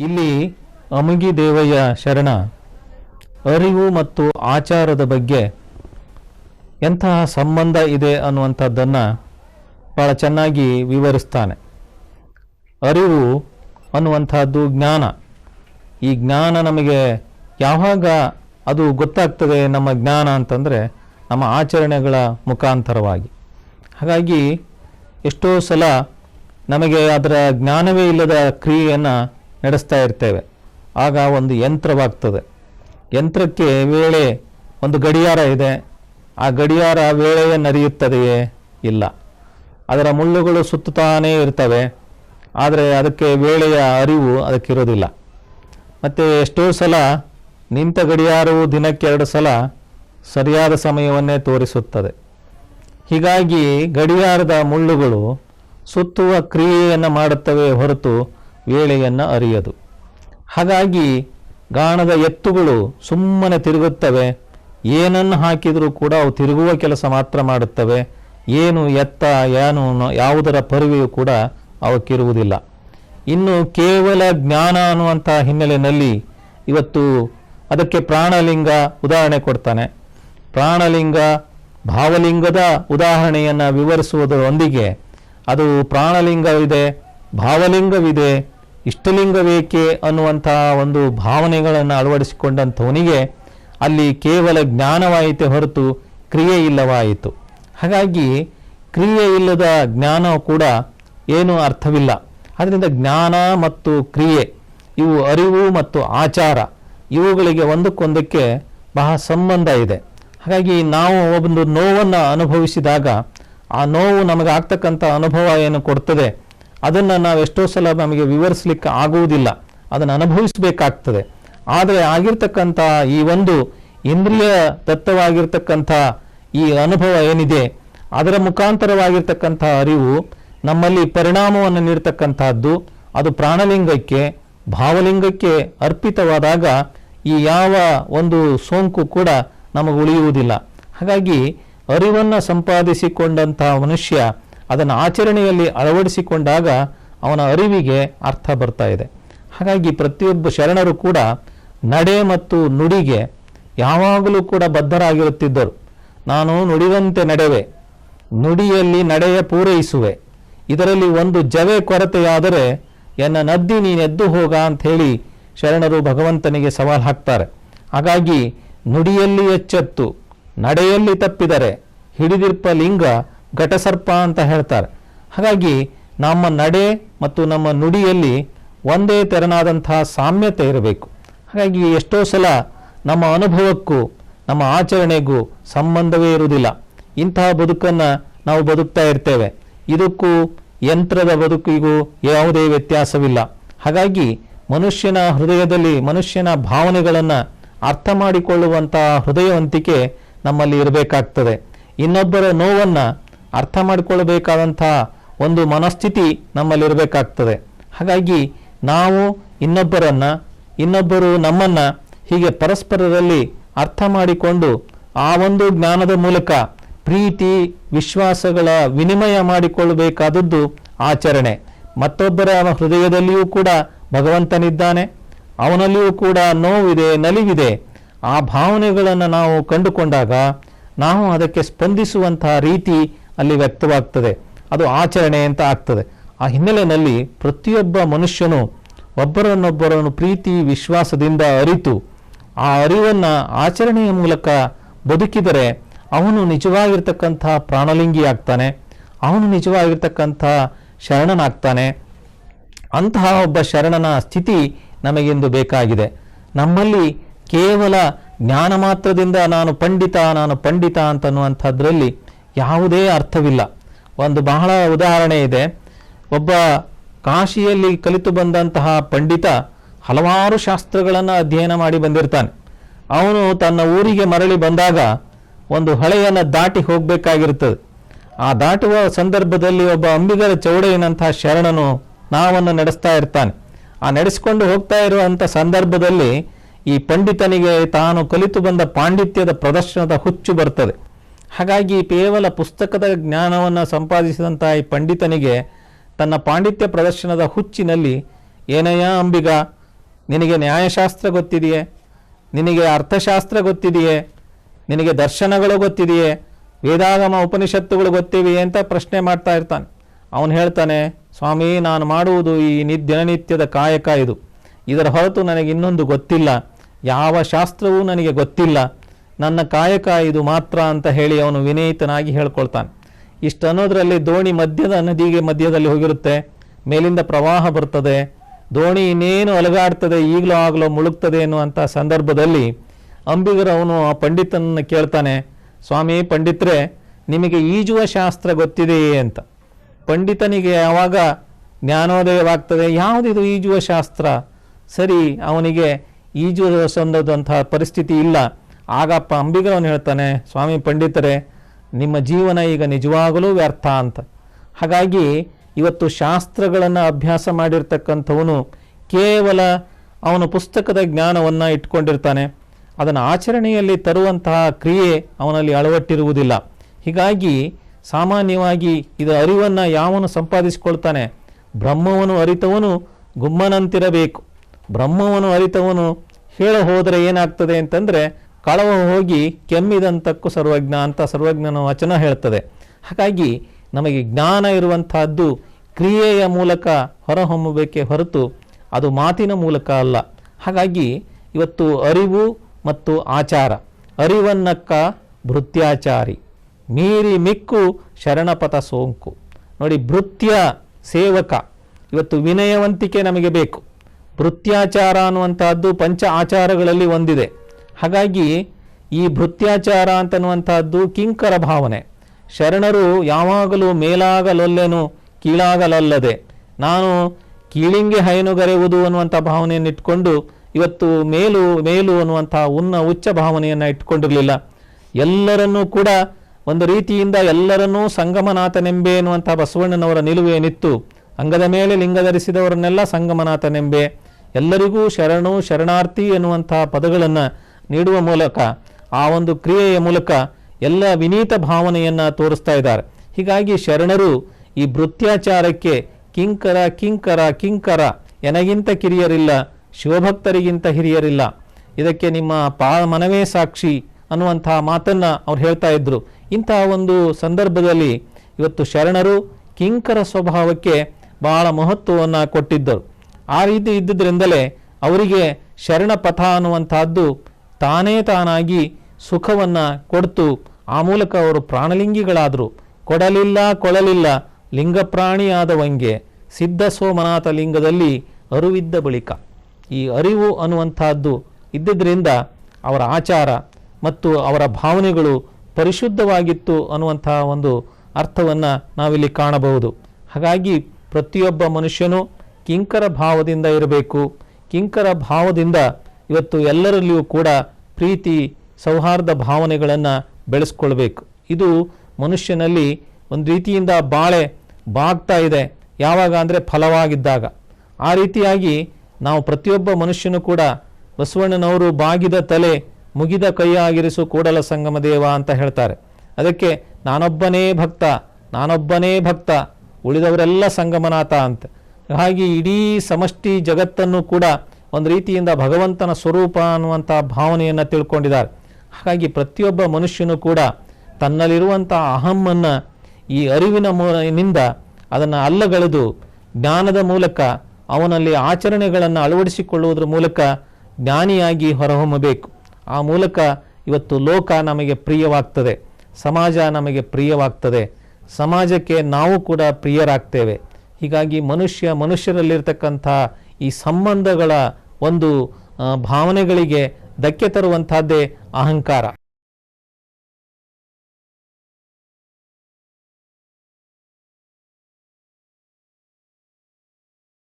ಇಲ್ಲಿ ಅಮಗಿ ದೇವಯ್ಯ ಶರಣ, ಅರಿವು ಮತ್ತು ಆಚಾರದ ಬಗ್ಗೆ ಎಂತಹ ಸಂಬಂಧ ಇದೆ ಅನ್ನುವಂಥದ್ದನ್ನು ಭಾಳ ಚೆನ್ನಾಗಿ ವಿವರಿಸ್ತಾನೆ. ಅರಿವು ಅನ್ನುವಂಥದ್ದು ಜ್ಞಾನ. ಈ ಜ್ಞಾನ ನಮಗೆ ಯಾವಾಗ ಅದು ಗೊತ್ತಾಗ್ತದೆ ನಮ್ಮ ಜ್ಞಾನ ಅಂತಂದರೆ ನಮ್ಮ ಆಚರಣೆಗಳ ಮುಖಾಂತರವಾಗಿ. ಹಾಗಾಗಿ ಎಷ್ಟೋ ಸಲ ನಮಗೆ ಅದರ ಜ್ಞಾನವೇ ಇಲ್ಲದ ಕ್ರಿಯೆಯನ್ನು ನಡೆಸ್ತಾ ಇರ್ತೇವೆ. ಆಗ ಒಂದು ಯಂತ್ರವಾಗ್ತದೆ. ಯಂತ್ರಕ್ಕೆ ವೇಳೆ ಒಂದು ಗಡಿಯಾರ ಇದೆ. ಆ ಗಡಿಯಾರ ವೇಳೆಯನ್ನು ನರಿಯುತ್ತದೆಯೇ? ಇಲ್ಲ. ಅದರ ಮುಳ್ಳುಗಳು ಸುತ್ತಾನೇ ಇರ್ತವೆ. ಆದರೆ ಅದಕ್ಕೆ ವೇಳೆಯ ಅರಿವು ಅದಕ್ಕಿರೋದಿಲ್ಲ ಮತ್ತು ಎಷ್ಟೋ ಸಲ ನಿಂತ ಗಡಿಯಾರವು ದಿನಕ್ಕೆ ಎರಡು ಸಲ ಸರಿಯಾದ ಸಮಯವನ್ನೇ ತೋರಿಸುತ್ತದೆ. ಹೀಗಾಗಿ ಗಡಿಯಾರದ ಮುಳ್ಳುಗಳು ಸುತ್ತುವ ಕ್ರಿಯೆಯನ್ನು ಮಾಡುತ್ತವೆ ಹೊರತು ವೇಳೆಯನ್ನು ಅರಿಯದು. ಹಾಗಾಗಿ ಗಾಣದ ಎತ್ತುಗಳು ಸುಮ್ಮನೆ ತಿರುಗುತ್ತವೆ. ಏನನ್ನು ಹಾಕಿದರೂ ಕೂಡ ಅವು ತಿರುಗುವ ಕೆಲಸ ಮಾತ್ರ ಮಾಡುತ್ತವೆ. ಏನು ಎತ್ತ, ಏನು ಯಾವುದರ ಪರಿವೆಯೂ ಕೂಡ ಅವಕ್ಕಿರುವುದಿಲ್ಲ. ಇನ್ನು ಕೇವಲ ಜ್ಞಾನ ಅನ್ನುವಂಥ ಹಿನ್ನೆಲೆಯಲ್ಲಿ ಇವತ್ತು ಅದಕ್ಕೆ ಪ್ರಾಣಲಿಂಗ ಉದಾಹರಣೆ ಕೊಡ್ತಾನೆ. ಪ್ರಾಣಲಿಂಗ ಭಾವಲಿಂಗದ ಉದಾಹರಣೆಯನ್ನು ವಿವರಿಸುವುದರೊಂದಿಗೆ ಅದು ಪ್ರಾಣಲಿಂಗವಿದೆ, ಭಾವಲಿಂಗವಿದೆ ಇಷ್ಟಲಿಂಗವೇಕೆ ಅನ್ನುವಂತಹ ಒಂದು ಭಾವನೆಗಳನ್ನು ಅಳವಡಿಸಿಕೊಂಡಂಥವನಿಗೆ ಅಲ್ಲಿ ಕೇವಲ ಜ್ಞಾನವಾಯಿತೆ ಹೊರತು ಕ್ರಿಯೆ ಇಲ್ಲವಾಯಿತು. ಹಾಗಾಗಿ ಕ್ರಿಯೆ ಇಲ್ಲದ ಜ್ಞಾನ ಕೂಡ ಏನೂ ಅರ್ಥವಿಲ್ಲ. ಅದರಿಂದ ಜ್ಞಾನ ಮತ್ತು ಕ್ರಿಯೆ, ಇವು ಅರಿವು ಮತ್ತು ಆಚಾರ, ಇವುಗಳಿಗೆ ಒಂದಕ್ಕೊಂದಕ್ಕೆ ಬಹಳ ಸಂಬಂಧ ಇದೆ. ಹಾಗಾಗಿ ನಾವು ಒಂದು ನೋವನ್ನು ಅನುಭವಿಸಿದಾಗ ಆ ನೋವು ನಮಗಾಗ್ತಕ್ಕಂಥ ಅನುಭವ ಏನು ಕೊಡ್ತದೆ? ಅದನ್ನು ನಾವು ಎಷ್ಟೋ ಸಲ ನಮಗೆ ವಿವರಿಸಲಿಕ್ಕೆ ಆಗುವುದಿಲ್ಲ. ಅದನ್ನು ಅನುಭವಿಸಬೇಕಾಗ್ತದೆ. ಆದರೆ ಆಗಿರ್ತಕ್ಕಂಥ ಈ ಒಂದು ಇಂದ್ರಿಯ ದತ್ತವಾಗಿರ್ತಕ್ಕಂಥ ಈ ಅನುಭವ ಏನಿದೆ, ಅದರ ಮುಖಾಂತರವಾಗಿರ್ತಕ್ಕಂಥ ಅರಿವು ನಮ್ಮಲ್ಲಿ ಪರಿಣಾಮವನ್ನು ನೀಡ್ತಕ್ಕಂತಹದ್ದು ಅದು ಪ್ರಾಣಲಿಂಗಕ್ಕೆ, ಭಾವಲಿಂಗಕ್ಕೆ ಅರ್ಪಿತವಾದಾಗ ಈ ಯಾವ ಒಂದು ಸೋಂಕು ಕೂಡ ನಮಗೆ ಉಳಿಯುವುದಿಲ್ಲ. ಹಾಗಾಗಿ ಅರಿವನ್ನು ಸಂಪಾದಿಸಿಕೊಂಡಂತಹ ಮನುಷ್ಯ ಅದನ್ನು ಆಚರಣೆಯಲ್ಲಿ ಅಳವಡಿಸಿಕೊಂಡಾಗ ಅವನ ಅರಿವಿಗೆ ಅರ್ಥ ಬರ್ತಾ ಇದೆ. ಹಾಗಾಗಿ ಪ್ರತಿಯೊಬ್ಬ ಶರಣರು ಕೂಡ ನಡೆ ಮತ್ತು ನುಡಿಗೆ ಯಾವಾಗಲೂ ಕೂಡ ಬದ್ಧರಾಗಿರುತ್ತಿದ್ದರು. ನಾನು ನುಡಿದಂತೆ ನಡೆವೆ, ನುಡಿಯಲ್ಲಿ ನಡೆಯ ಪೂರೈಸುವೆ. ಇದರಲ್ಲಿ ಒಂದು ಜವೆ ಕೊರತೆಯಾದರೆ ಎನ್ನ ನದ್ದಿ ನೀನೆದ್ದು ಹೋಗ ಅಂತ ಹೇಳಿ ಶರಣರು ಭಗವಂತನಿಗೆ ಸವಾಲು ಹಾಕ್ತಾರೆ. ಹಾಗಾಗಿ ನುಡಿಯಲ್ಲಿ ಎಚ್ಚೆತ್ತು, ನಡೆಯಲ್ಲಿ ತಪ್ಪಿದರೆ ಹಿಡಿದಿರ್ಪ ಲಿಂಗ ಘಟಸರ್ಪ ಅಂತ ಹೇಳ್ತಾರೆ. ಹಾಗಾಗಿ ನಮ್ಮ ನಡೆ ಮತ್ತು ನಮ್ಮ ನುಡಿಯಲ್ಲಿ ಒಂದೇ ತೆರನಾದಂತಹ ಸಾಮ್ಯತೆ ಇರಬೇಕು. ಹಾಗಾಗಿ ಎಷ್ಟೋ ಸಲ ನಮ್ಮ ಅನುಭವಕ್ಕೂ, ನಮ್ಮ ಆಚರಣೆಗೂ ಸಂಬಂಧವೇ ಇರುವುದಿಲ್ಲ. ಇಂತಹ ಬದುಕನ್ನು ನಾವು ಬದುಕ್ತಾ ಇರ್ತೇವೆ. ಇದಕ್ಕೂ ಯಂತ್ರದ ಬದುಕಿಗೂ ಯಾವುದೇ ವ್ಯತ್ಯಾಸವಿಲ್ಲ. ಹಾಗಾಗಿ ಮನುಷ್ಯನ ಹೃದಯದಲ್ಲಿ ಮನುಷ್ಯನ ಭಾವನೆಗಳನ್ನು ಅರ್ಥ ಮಾಡಿಕೊಳ್ಳುವಂತಹ ಹೃದಯವಂತಿಕೆ ನಮ್ಮಲ್ಲಿ ಇರಬೇಕಾಗ್ತದೆ. ಇನ್ನೊಬ್ಬರ ನೋವನ್ನು ಅರ್ಥ ಮಾಡಿಕೊಳ್ಳಬೇಕಾದಂಥ ಒಂದು ಮನಸ್ಥಿತಿ ನಮ್ಮಲ್ಲಿರಬೇಕಾಗ್ತದೆ. ಹಾಗಾಗಿ ನಾವು ಇನ್ನೊಬ್ಬರನ್ನು, ಇನ್ನೊಬ್ಬರು ನಮ್ಮನ್ನು ಹೀಗೆ ಪರಸ್ಪರರಲ್ಲಿ ಅರ್ಥ ಮಾಡಿಕೊಂಡು ಆ ಒಂದು ಜ್ಞಾನದ ಮೂಲಕ ಪ್ರೀತಿ, ವಿಶ್ವಾಸಗಳ ವಿನಿಮಯ ಮಾಡಿಕೊಳ್ಳಬೇಕಾದದ್ದು ಆಚರಣೆ. ಮತ್ತೊಬ್ಬರ ಹೃದಯದಲ್ಲಿಯೂ ಕೂಡ ಭಗವಂತನಿದ್ದಾನೆ. ಅವನಲ್ಲಿಯೂ ಕೂಡ ನೋವಿದೆ, ನಲಿವಿದೆ. ಆ ಭಾವನೆಗಳನ್ನು ನಾವು ಕಂಡುಕೊಂಡಾಗ ನಾವು ಅದಕ್ಕೆ ಸ್ಪಂದಿಸುವಂತಹ ರೀತಿ ಅಲ್ಲಿ ವ್ಯಕ್ತವಾಗ್ತದೆ. ಅದು ಆಚರಣೆ ಅಂತ ಆಗ್ತದೆ. ಆ ಹಿನ್ನೆಲೆಯಲ್ಲಿ ಪ್ರತಿಯೊಬ್ಬ ಮನುಷ್ಯನು ಒಬ್ಬರನ್ನೊಬ್ಬರನ್ನು ಪ್ರೀತಿ, ವಿಶ್ವಾಸದಿಂದ ಅರಿತು, ಆ ಅರಿವನ್ನು ಆಚರಣೆಯ ಮೂಲಕ ಬದುಕಿದರೆ ಅವನು ನಿಜವಾಗಿರ್ತಕ್ಕಂಥ ಪ್ರಾಣಲಿಂಗಿ ಆಗ್ತಾನೆ, ಅವನು ನಿಜವಾಗಿರ್ತಕ್ಕಂಥ ಶರಣನಾಗ್ತಾನೆ. ಅಂತಹ ಒಬ್ಬ ಶರಣನ ಸ್ಥಿತಿ ನಮಗೆಂದು ಬೇಕಾಗಿದೆ. ನಮ್ಮಲ್ಲಿ ಕೇವಲ ಜ್ಞಾನ ಮಾತ್ರದಿಂದ ನಾನು ಪಂಡಿತ ನಾನು ಪಂಡಿತ ಅಂತನ್ನುವಂಥದ್ರಲ್ಲಿ ಯಾವುದೇ ಅರ್ಥವಿಲ್ಲ. ಒಂದು ಬಹಳ ಉದಾಹರಣೆ ಇದೆ. ಒಬ್ಬ ಕಾಶಿಯಲ್ಲಿ ಕಲಿತು ಬಂದಂತಹ ಪಂಡಿತ ಹಲವಾರು ಶಾಸ್ತ್ರಗಳನ್ನು ಅಧ್ಯಯನ ಮಾಡಿ ಬಂದಿರ್ತಾನೆ. ಅವನು ತನ್ನ ಊರಿಗೆ ಮರಳಿ ಬಂದಾಗ ಒಂದು ಹಳೆಯನ್ನು ದಾಟಿ ಹೋಗಬೇಕಾಗಿರ್ತದೆ. ಆ ದಾಟುವ ಸಂದರ್ಭದಲ್ಲಿ ಒಬ್ಬ ಅಂಬಿಗರ ಚೌಡೆಯನಂತಹ ಶರಣನು ನಾವನ್ನು ನಡೆಸ್ತಾ ಇರ್ತಾನೆ. ಆ ನಡೆಸಿಕೊಂಡು ಹೋಗ್ತಾ ಇರುವಂಥ ಸಂದರ್ಭದಲ್ಲಿ ಈ ಪಂಡಿತನಿಗೆ ತಾನು ಕಲಿತು ಬಂದ ಪಾಂಡಿತ್ಯದ ಪ್ರದರ್ಶನದ ಹುಚ್ಚು ಬರ್ತದೆ. ಹಾಗಾಗಿ ಕೇವಲ ಪುಸ್ತಕದ ಜ್ಞಾನವನ್ನು ಸಂಪಾದಿಸಿದಂಥ ಈ ಪಂಡಿತನಿಗೆ ತನ್ನ ಪಾಂಡಿತ್ಯ ಪ್ರದರ್ಶನದ ಹುಚ್ಚಿನಲ್ಲಿ, ಏನಯ್ಯ ಅಂಬಿಗ, ನಿನಗೆ ನ್ಯಾಯಶಾಸ್ತ್ರ ಗೊತ್ತಿದೆಯೇ? ನಿನಗೆ ಅರ್ಥಶಾಸ್ತ್ರ ಗೊತ್ತಿದೆಯೇ? ನಿನಗೆ ದರ್ಶನಗಳು ಗೊತ್ತಿದೆಯೇ? ವೇದಾಗಮ ಉಪನಿಷತ್ತುಗಳು ಗೊತ್ತಿವೆಯೇ? ಅಂತ ಪ್ರಶ್ನೆ ಮಾಡ್ತಾ ಇರ್ತಾನೆ. ಅವನು ಹೇಳ್ತಾನೆ, ಸ್ವಾಮಿ, ನಾನು ಮಾಡುವುದು ಈ ನಿ ದಿನನಿತ್ಯದ ಕಾಯಕ ಇದು. ಇದರ ಹೊರತು ನನಗೆ ಇನ್ನೊಂದು ಗೊತ್ತಿಲ್ಲ. ಯಾವ ಶಾಸ್ತ್ರವೂ ನನಗೆ ಗೊತ್ತಿಲ್ಲ. ನನ್ನ ಕಾಯಕ ಇದು ಮಾತ್ರ ಅಂತ ಹೇಳಿ ಅವನು ವಿನಯಿತನಾಗಿ ಹೇಳ್ಕೊಳ್ತಾನೆ. ಇಷ್ಟು ಅನ್ನೋದ್ರಲ್ಲಿ ದೋಣಿ ಮಧ್ಯದ ನದಿಗೆ ಮಧ್ಯದಲ್ಲಿ ಹೋಗಿರುತ್ತೆ. ಮೇಲಿಂದ ಪ್ರವಾಹ ಬರ್ತದೆ. ದೋಣಿ ಇನ್ನೇನು ಅಲಗಾಡ್ತದೆ, ಈಗಲೋ ಆಗಲೋ ಮುಳುಗ್ತದೆ ಎನ್ನುವಂಥ ಸಂದರ್ಭದಲ್ಲಿ ಅಂಬಿಗರವನು ಅವನು ಆ ಪಂಡಿತನನ್ನು ಕೇಳ್ತಾನೆ, ಸ್ವಾಮಿ, ಪಂಡಿತ್ರೆ, ನಿಮಗೆ ಈಜುವ ಶಾಸ್ತ್ರ ಗೊತ್ತಿದೆಯೇ ಅಂತ? ಪಂಡಿತನಿಗೆ ಯಾವಾಗ ಜ್ಞಾನೋದಯವಾಗ್ತದೆ, ಯಾವುದಿದು ಈಜುವ ಶಾಸ್ತ್ರ? ಸರಿ, ಅವನಿಗೆ ಈಜುವ ಸಂದದಂತಹ ಪರಿಸ್ಥಿತಿ ಇಲ್ಲ. ಆಗಪ್ಪ ಅಂಬಿಗರವನು ಹೇಳ್ತಾನೆ, ಸ್ವಾಮಿ ಪಂಡಿತರೇ, ನಿಮ್ಮ ಜೀವನ ಈಗ ನಿಜವಾಗಲೂ ವ್ಯರ್ಥ ಅಂತ. ಹಾಗಾಗಿ ಇವತ್ತು ಶಾಸ್ತ್ರಗಳನ್ನು ಅಭ್ಯಾಸ ಮಾಡಿರ್ತಕ್ಕಂಥವನು ಕೇವಲ ಅವನು ಪುಸ್ತಕದ ಜ್ಞಾನವನ್ನು ಇಟ್ಕೊಂಡಿರ್ತಾನೆ. ಅದನ್ನು ಆಚರಣೆಯಲ್ಲಿ ತರುವಂತಹ ಕ್ರಿಯೆ ಅವನಲ್ಲಿ ಅಳವಟ್ಟಿರುವುದಿಲ್ಲ. ಹೀಗಾಗಿ ಸಾಮಾನ್ಯವಾಗಿ ಇದರ ಅರಿವನ್ನು ಯಾವನು ಸಂಪಾದಿಸಿಕೊಳ್ತಾನೆ? ಬ್ರಹ್ಮವನ್ನು ಅರಿತವನು ಗುಮ್ಮನಂತಿರಬೇಕು. ಬ್ರಹ್ಮವನ್ನು ಅರಿತವನು ಹೇಳ ಹೋದರೆ ಏನಾಗ್ತದೆ ಅಂತಂದರೆ ಕಳವ ಹೋಗಿ ಕೆಮ್ಮಿದಂತಕ್ಕೂ ಸರ್ವಜ್ಞ ಅಂತ ಸರ್ವಜ್ಞನ ವಚನ ಹೇಳ್ತದೆ. ಹಾಗಾಗಿ ನಮಗೆ ಜ್ಞಾನ ಇರುವಂತಹದ್ದು ಕ್ರಿಯೆಯ ಮೂಲಕ ಹೊರಹೊಮ್ಮಬೇಕೇ ಹೊರತು ಅದು ಮಾತಿನ ಮೂಲಕ ಅಲ್ಲ. ಹಾಗಾಗಿ ಇವತ್ತು ಅರಿವು ಮತ್ತು ಆಚಾರ. ಅರಿವನ್ನಕ್ಕ ಭೃತ್ಯಾಚಾರಿ. ಮೀರಿ ಮಿಕ್ಕು ಶರಣಪಥ ಸೋಂಕು. ನೋಡಿ ಭೃತ್ಯ ಸೇವಕ. ಇವತ್ತು ವಿನಯವಂತಿಕೆ ನಮಗೆ ಬೇಕು. ಭೃತ್ಯಾಚಾರ ಅನ್ನುವಂತಹದ್ದು ಪಂಚ ಆಚಾರಗಳಲ್ಲಿ ಒಂದಿದೆ. ಹಾಗಾಗಿ ಈ ಭೃತ್ಯಾಚಾರ ಅಂತನ್ನುವಂಥದ್ದು ಕಿಂಕರ ಭಾವನೆ. ಶರಣರು ಯಾವಾಗಲೂ ಮೇಲಾಗಲೊಲ್ಲೆನು, ಕೀಳಾಗಲಲ್ಲದೆ. ನಾನು ಕೀಳಿಂಗೆ ಹೈನುಗರೆಯುವುದು ಅನ್ನುವಂಥ ಭಾವನೆಯನ್ನು ಇಟ್ಕೊಂಡು, ಇವತ್ತು ಮೇಲು ಮೇಲು ಅನ್ನುವಂಥ ಉನ್ನ ಉಚ್ಚ ಭಾವನೆಯನ್ನು ಇಟ್ಕೊಂಡಿರಲಿಲ್ಲ. ಎಲ್ಲರನ್ನೂ ಕೂಡ ಒಂದು ರೀತಿಯಿಂದ ಎಲ್ಲರನ್ನೂ ಸಂಗಮನಾಥನೆಂಬೆ ಎನ್ನುವಂಥ ಬಸವಣ್ಣನವರ ನಿಲುವೇನಿತ್ತು ಅಂಗದ ಮೇಲೆ ಲಿಂಗ ಧರಿಸಿದವರನ್ನೆಲ್ಲ ಸಂಗಮನಾಥನೆಂಬೆ. ಎಲ್ಲರಿಗೂ ಶರಣು, ಶರಣಾರ್ಥಿ ಎನ್ನುವಂಥ ಪದಗಳನ್ನು ನೀಡುವ ಮೂಲಕ ಆ ಒಂದು ಕ್ರಿಯೆಯ ಮೂಲಕ ಎಲ್ಲ ವಿನೀತ ಭಾವನೆಯನ್ನು ತೋರಿಸ್ತಾ ಇದ್ದಾರೆ. ಹೀಗಾಗಿ ಶರಣರು ಈ ಭೃತ್ಯಾಚಾರಕ್ಕೆ ಕಿಂಕರ ಕಿಂಕರ ಕಿಂಕರ ಎನಗಿಂತ ಕಿರಿಯರಿಲ್ಲ, ಶಿವಭಕ್ತರಿಗಿಂತ ಹಿರಿಯರಿಲ್ಲ. ಇದಕ್ಕೆ ನಿಮ್ಮ ಪಾ ಮನವೇ ಸಾಕ್ಷಿ ಅನ್ನುವಂಥ ಮಾತನ್ನು ಅವ್ರು ಹೇಳ್ತಾ ಇದ್ರು. ಇಂತಹ ಒಂದು ಸಂದರ್ಭದಲ್ಲಿ ಇವತ್ತು ಶರಣರು ಕಿಂಕರ ಸ್ವಭಾವಕ್ಕೆ ಬಹಳ ಮಹತ್ವವನ್ನು ಕೊಟ್ಟಿದ್ದರು. ಆ ರೀತಿ ಇದ್ದುದರಿಂದಲೇ ಅವರಿಗೆ ಶರಣ ಪಥ ಅನ್ನುವಂತಹದ್ದು ತಾನೇ ತಾನಾಗಿ ಸುಖವನ್ನು ಕೊಡ್ತು. ಆ ಮೂಲಕ ಅವರು ಪ್ರಾಣಲಿಂಗಿಗಳಾದರು. ಕೊಡಲಿಲ್ಲ ಕೊಡಲಿಲ್ಲ ಲಿಂಗಪ್ರಾಣಿಯಾದವಂಗೆ ಸಿದ್ಧ ಸೋಮನಾಥ ಲಿಂಗದಲ್ಲಿ ಅರಿವಿದ್ದ ಬಳಿಕ. ಈ ಅರಿವು ಅನ್ನುವಂಥದ್ದು ಇದ್ದಿದ್ದರಿಂದ ಅವರ ಆಚಾರ ಮತ್ತು ಅವರ ಭಾವನೆಗಳು ಪರಿಶುದ್ಧವಾಗಿತ್ತು ಅನ್ನುವಂತಹ ಒಂದು ಅರ್ಥವನ್ನು ನಾವಿಲ್ಲಿ ಕಾಣಬಹುದು. ಹಾಗಾಗಿ ಪ್ರತಿಯೊಬ್ಬ ಮನುಷ್ಯನು ಕಿಂಕರ ಭಾವದಿಂದ ಇರಬೇಕು. ಕಿಂಕರ ಭಾವದಿಂದ ಇವತ್ತು ಎಲ್ಲರಲ್ಲಿಯೂ ಕೂಡ ಪ್ರೀತಿ, ಸೌಹಾರ್ದ ಭಾವನೆಗಳನ್ನು ಬೆಳೆಸ್ಕೊಳ್ಬೇಕು. ಇದು ಮನುಷ್ಯನಲ್ಲಿ ಒಂದು ರೀತಿಯಿಂದ ಬಾಳೆ ಬಾಗ್ತಾ ಇದೆ, ಯಾವಾಗ ಅಂದರೆ ಫಲವಾಗಿದ್ದಾಗ. ಆ ರೀತಿಯಾಗಿ ನಾವು ಪ್ರತಿಯೊಬ್ಬ ಮನುಷ್ಯನು ಕೂಡ ಬಸವಣ್ಣನವರು ಬಾಗಿದ ತಲೆ ಮುಗಿದ ಕೈಯಾಗಿರಿಸು ಕೂಡಲ ಸಂಗಮ ದೇವ ಅಂತ ಹೇಳ್ತಾರೆ. ಅದಕ್ಕೆ ನಾನೊಬ್ಬನೇ ಭಕ್ತ ನಾನೊಬ್ಬನೇ ಭಕ್ತ, ಉಳಿದವರೆಲ್ಲ ಸಂಗಮನಾಥ ಅಂತ. ಹಾಗೆ ಇಡೀ ಸಮಷ್ಟಿ ಜಗತ್ತನ್ನು ಕೂಡ ಒಂದು ರೀತಿಯಿಂದ ಭಗವಂತನ ಸ್ವರೂಪ ಅನ್ನುವಂಥ ಭಾವನೆಯನ್ನು ತಿಳ್ಕೊಂಡಿದ್ದಾರೆ. ಹಾಗಾಗಿ ಪ್ರತಿಯೊಬ್ಬ ಮನುಷ್ಯನು ಕೂಡ ತನ್ನಲ್ಲಿರುವಂಥ ಅಹಮ್ಮನ್ನು ಈ ಅರಿವಿನ ಮೂಲನಿಂದ ಅದನ್ನು ಅಲ್ಲಗಳೆದು ಜ್ಞಾನದ ಮೂಲಕ ಅವನಲ್ಲಿ ಆಚರಣೆಗಳನ್ನು ಅಳವಡಿಸಿಕೊಳ್ಳುವುದರ ಮೂಲಕ ಜ್ಞಾನಿಯಾಗಿ ಹೊರಹೊಮ್ಮಬೇಕು. ಆ ಮೂಲಕ ಇವತ್ತು ಲೋಕ ನಮಗೆ ಪ್ರಿಯವಾಗ್ತದೆ. ಸಮಾಜ ನಮಗೆ ಪ್ರಿಯವಾಗ್ತದೆ. ಸಮಾಜಕ್ಕೆ ನಾವು ಕೂಡ ಪ್ರಿಯರಾಗ್ತೇವೆ. ಹೀಗಾಗಿ ಮನುಷ್ಯ ಮನುಷ್ಯರಲ್ಲಿರ್ತಕ್ಕಂಥ ಈ ಸಂಬಂಧಗಳ ಒಂದು ಭಾವನೆಗಳಿಗೆ ಧಕ್ಕೆ ತರುವಂತಹದ್ದೇ ಅಹಂಕಾರ.